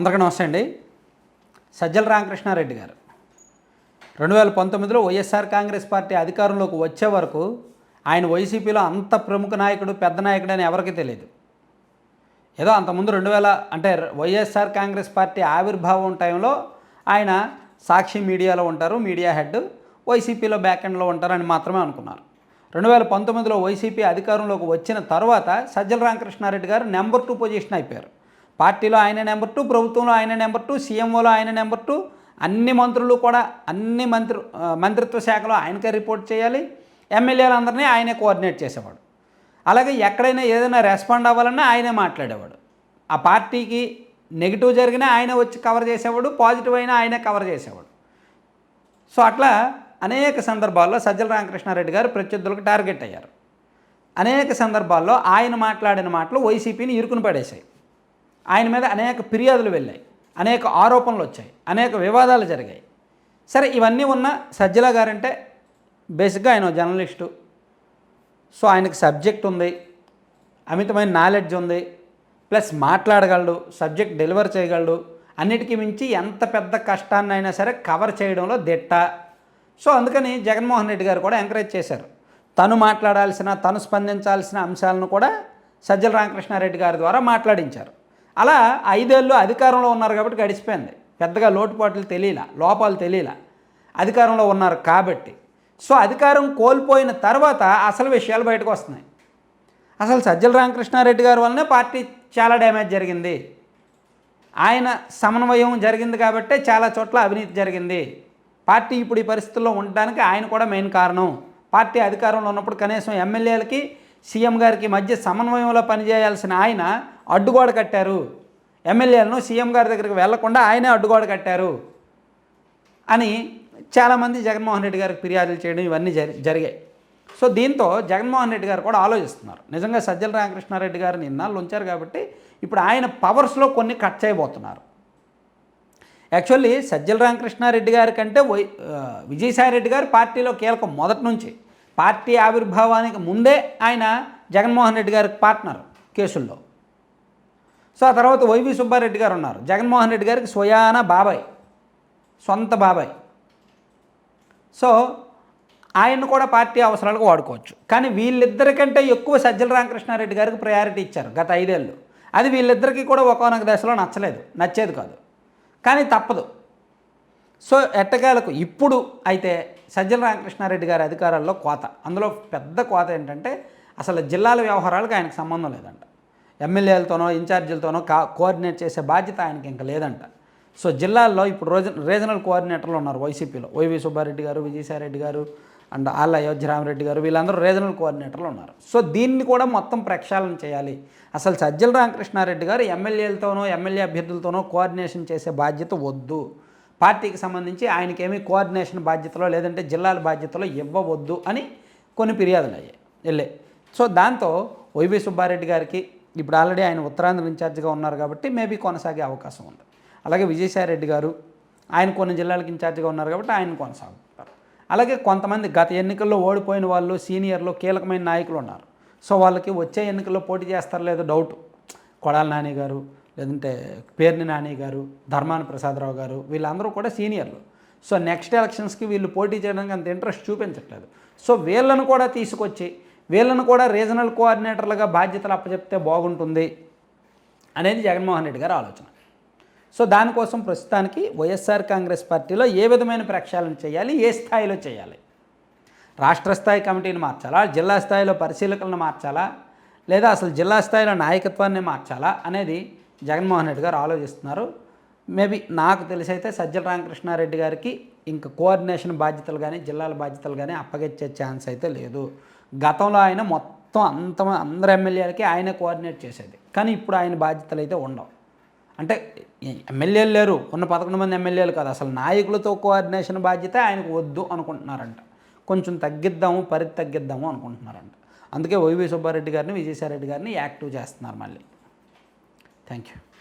అందరికీ నమస్తే అండి. సజ్జల రామకృష్ణారెడ్డి గారు. రెండు వేల పంతొమ్మిదిలో వైఎస్ఆర్ కాంగ్రెస్ పార్టీ అధికారంలోకి వచ్చే వరకు ఆయన వైసీపీలో అంత ప్రముఖ నాయకుడు పెద్ద నాయకుడు అని ఎవరికీ తెలియదు ఏదో అంతకుముందు రెండు వేల అంటే వైఎస్ఆర్ కాంగ్రెస్ పార్టీ ఆవిర్భావం టైంలో ఆయన సాక్షి మీడియాలో ఉంటారు మీడియా హెడ్ వైసీపీలో బ్యాక్ ఎండ్లో ఉంటారని మాత్రమే అనుకున్నారు. రెండు వేల పంతొమ్మిదిలో వైసీపీ అధికారంలోకి వచ్చిన తర్వాత సజ్జల రామకృష్ణారెడ్డి గారు నెంబర్ టూ పొజిషన్ అయిపోయారు. పార్టీలో ఆయన నెంబర్ టూ ప్రభుత్వంలో ఆయన నెంబర్ టూ సీఎంఓలో ఆయన నెంబర్ టూ అన్ని మంత్రులు కూడా అన్ని మంత్రి మంత్రిత్వ శాఖలో ఆయనకే రిపోర్ట్ చేయాలి. ఎమ్మెల్యేలందరినీ ఆయనే కోఆర్డినేట్ చేసేవాడు. అలాగే ఎక్కడైనా ఏదైనా రెస్పాండ్ అవ్వాలన్నా ఆయనే మాట్లాడేవాడు. ఆ పార్టీకి నెగిటివ్ జరిగినా ఆయన వచ్చి కవర్ చేసేవాడు పాజిటివ్ అయినా ఆయనే కవర్ చేసేవాడు. సో అట్లా అనేక సందర్భాల్లో సజ్జల రామకృష్ణారెడ్డి గారు ప్రత్యర్థులకు టార్గెట్ అయ్యారు. అనేక సందర్భాల్లో ఆయన మాట్లాడిన మాటలు వైసీపీని ఇరుకుని పడేశాయి. ఆయన మీద అనేక ఫిర్యాదులు వెళ్ళాయి అనేక ఆరోపణలు వచ్చాయి అనేక వివాదాలు జరిగాయి. సరే ఇవన్నీ ఉన్న సజ్జల గారంటే బేసిక్గా ఆయన జర్నలిస్టు. సో ఆయనకి సబ్జెక్ట్ ఉంది అమితమైన నాలెడ్జ్ ఉంది ప్లస్ మాట్లాడగలడు సబ్జెక్ట్ డెలివర్ చేయగలడు అన్నిటికీ మించి ఎంత పెద్ద కష్టాన్నైనా సరే కవర్ చేయడంలో దిట్ట. సో అందుకని జగన్మోహన్ రెడ్డి గారు కూడా ఎంకరేజ్ చేశారు. తను మాట్లాడాల్సిన తను స్పందించాల్సిన అంశాలను కూడా సజ్జల రామకృష్ణారెడ్డి గారి ద్వారా మాట్లాడించారు. అలా ఐదేళ్ళు అధికారంలో ఉన్నారు కాబట్టి గడిచిపోయింది. పెద్దగా లోటుపాట్లు తెలియలా లోపాలు తెలియలా. అధికారంలో ఉన్నారు కాబట్టి. సో అధికారం కోల్పోయిన తర్వాత అసలు విషయాలు బయటకు వస్తున్నాయి. అసలు సజ్జల రామకృష్ణారెడ్డి గారి వల్లనే పార్టీ చాలా డ్యామేజ్ జరిగింది. ఆయన సమన్వయం జరిగింది కాబట్టే చాలా చోట్ల అవినీతి జరిగింది. పార్టీ ఇప్పుడు ఈ పరిస్థితుల్లో ఉండడానికి ఆయన కూడా మెయిన్ కారణం. పార్టీ అధికారంలో ఉన్నప్పుడు కనీసం ఎమ్మెల్యేలకి సీఎం గారికి మధ్య సమన్వయంలో పనిచేయాల్సిన ఆయన అడ్డుగోడ కట్టారు. ఎమ్మెల్యేలను సీఎం గారి దగ్గరికి వెళ్ళకుండా ఆయనే అడ్డుగోడ కట్టారు అని చాలామంది జగన్మోహన్ రెడ్డి గారికి ఫిర్యాదులు చేయడం ఇవన్నీ జరి జరిగాయి. సో దీంతో జగన్మోహన్ రెడ్డి గారు కూడా ఆలోచిస్తున్నారు. నిజంగా సజ్జల రామకృష్ణారెడ్డి గారు ఇన్నాళ్ళు ఉంచారు కాబట్టి ఇప్పుడు ఆయన పవర్స్లో కొన్ని కట్ చేయబోతున్నారు. యాక్చువల్లీ సజ్జల రామకృష్ణారెడ్డి గారి కంటే వై ఆ, విజయసాయిరెడ్డి గారు పార్టీలో కీలకం మొదటి నుంచి. పార్టీ ఆవిర్భావానికి ముందే ఆయన జగన్మోహన్ రెడ్డి గారికి పార్ట్నర్ కేసుల్లో. సో ఆ తర్వాత వైవి సుబ్బారెడ్డి గారు ఉన్నారు. జగన్మోహన్ రెడ్డి గారికి స్వయాన బాబాయ్ సొంత బాబాయ్. సో ఆయన్ను కూడా పార్టీ అవసరాలకు వాడుకోవచ్చు. కానీ వీళ్ళిద్దరికంటే ఎక్కువ సజ్జల రామకృష్ణారెడ్డి గారికి ప్రయారిటీ ఇచ్చారు గత ఐదేళ్ళు. అది వీళ్ళిద్దరికీ కూడా ఒకనొక దశలో నచ్చలేదు. నచ్చేది కాదు. కానీ తప్పదు. సో ఎట్టకేలకు ఇప్పుడు అయితే సజ్జల రామకృష్ణారెడ్డి గారి అధికారాల్లో కోత. అందులో పెద్ద కోత ఏంటంటే అసలు జిల్లాల వ్యవహారాలకు ఆయనకు సంబంధం లేదంట. ఎమ్మెల్యేలతోనో ఇన్ఛార్జీలతోనో కా కోఆర్డినేట్ చేసే బాధ్యత ఆయనకి ఇంకా లేదంట. సో జిల్లాల్లో ఇప్పుడు రోజు రీజనల్ కోఆర్డినేటర్లు ఉన్నారు వైసీపీలో. వైవి సుబ్బారెడ్డి గారు విజయసాయిరెడ్డి గారు అండ్ ఆళ్ళ అయోధ్యరామరెడ్డి గారు వీళ్ళందరూ రీజనల్ కోఆర్డినేటర్లు ఉన్నారు. సో దీన్ని కూడా మొత్తం ప్రక్షాళన చేయాలి. అసలు సజ్జల రామకృష్ణారెడ్డి గారు ఎమ్మెల్యేలతోనో ఎమ్మెల్యే అభ్యర్థులతోనో కోఆర్డినేషన్ చేసే బాధ్యత వద్దు. పార్టీకి సంబంధించి ఆయనకేమీ కోఆర్డినేషన్ బాధ్యతలో లేదంటే జిల్లాల బాధ్యతలో ఇవ్వవద్దు అని కొన్ని ఫిర్యాదులు అయ్యాయి వెళ్ళే సో దాంతో వైవి సుబ్బారెడ్డి గారికి ఇప్పుడు ఆల్రెడీ ఆయన ఉత్తరాంధ్ర ఇన్ఛార్జ్గా ఉన్నారు కాబట్టి మేబీ కొనసాగే అవకాశం ఉంది. అలాగే విజయసాయిరెడ్డి గారు ఆయన కొన్ని జిల్లాలకు ఇన్ఛార్జ్గా ఉన్నారు కాబట్టి ఆయన కొనసాగుతారు. అలాగే కొంతమంది గత ఎన్నికల్లో ఓడిపోయిన వాళ్ళు సీనియర్లు కీలకమైన నాయకులు ఉన్నారు. సో వాళ్ళకి వచ్చే ఎన్నికల్లో పోటీ చేస్తారో లేదో డౌట్. కొడాల నాని గారు లేదంటే పేర్ని నాని గారు ధర్మాన ప్రసాదరావు గారు వీళ్ళందరూ కూడా సీనియర్లు. సో నెక్స్ట్ ఎలక్షన్స్కి వీళ్ళు పోటీ చేయడానికి అంత ఇంట్రెస్ట్ చూపించట్లేదు. సో వీళ్ళను కూడా తీసుకొచ్చి వీళ్ళను కూడా రీజనల్ కోఆర్డినేటర్లుగా బాధ్యతలు అప్పచెప్తే బాగుంటుంది అనేది జగన్మోహన్ రెడ్డి గారి ఆలోచన. సో దానికోసం ప్రస్తుతానికి వైఎస్ఆర్ కాంగ్రెస్ పార్టీలో ఏ విధమైన ప్రక్షాళన చేయాలి ఏ స్థాయిలో చేయాలి? రాష్ట్ర స్థాయి కమిటీని మార్చాలా జిల్లా స్థాయిలో పరిశీలకులను మార్చాలా లేదా అసలు జిల్లా స్థాయిలో నాయకత్వాన్ని మార్చాలా అనేది జగన్మోహన్ రెడ్డి గారు ఆలోచిస్తున్నారు. మేబీ నాకు తెలిసి అయితే సజ్జల రామకృష్ణారెడ్డి గారికి ఇంకా కోఆర్డినేషన్ బాధ్యతలు కానీ జిల్లాల బాధ్యతలు కానీ అప్పగించే ఛాన్స్ అయితే లేదు. గతంలో ఆయన మొత్తం అంత అందరు ఎమ్మెల్యేలకి ఆయనే కోఆర్డినేట్ చేసేది. కానీ ఇప్పుడు ఆయన బాధ్యతలు అయితే ఉండవు. అంటే ఎమ్మెల్యేలు లేరు. ఉన్న పదకొండు మంది ఎమ్మెల్యేలు కాదు. అసలు నాయకులతో కోఆర్డినేషన్ బాధ్యత ఆయనకు వద్దు అనుకుంటున్నారంట. కొంచెం తగ్గిద్దాము పరిధి తగ్గిద్దాము అనుకుంటున్నారంట. అందుకే వైవి సుబ్బారెడ్డి గారిని విజయసాయిరెడ్డి గారిని యాక్టివ్ చేస్తున్నారు మళ్ళీ. Thank you.